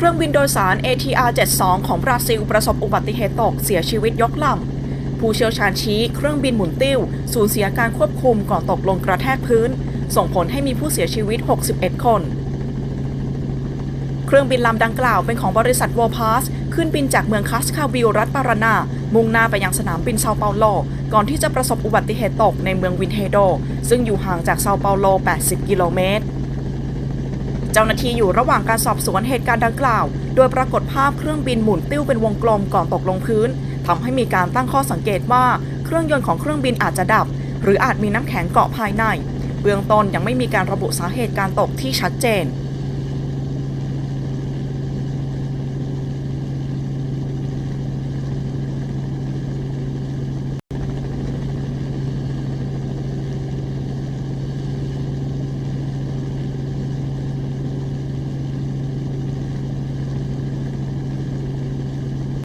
เครื่องบินโดยสาร ATR 72 ของบราซิลประสบอุบัติเหตุตกเสียชีวิตยกลำ ผู้เชี่ยวชาญชี้เครื่องบินหมุนติ้ว สูญเสียการควบคุมก่อนตกลงกระแทกพื้น ส่งผลให้มีผู้เสียชีวิต 61 คน เครื่องบินลำดังกล่าวเป็นของบริษัทวอลพาสขึ้นบินจากเมืองคัสคาวิลรัฐปารานา มุ่งหน้าไปยังสนามบินเซาเปาโล ก่อนที่จะประสบอุบัติเหตุตกในเมืองวินเฮโด ซึ่งอยู่ห่างจากเซาเปาโล 80 กิโลเมตร จ้าหน้าที่อยู่ระหว่างการสอบสวนเหตุการณ์ดังกล่าว โดยปรากฏภาพเครื่องบินหมุนติ้วเป็นวงกลมก่อนตกลงพื้นทำให้มีการตั้งข้อสังเกตว่าเครื่องยนต์ของเครื่องบินอาจจะดับ หรืออาจมีน้ำแข็งเกาะภายใน เบื้องต้นยังไม่มีการระบุสาเหตุการตกที่ชัดเจน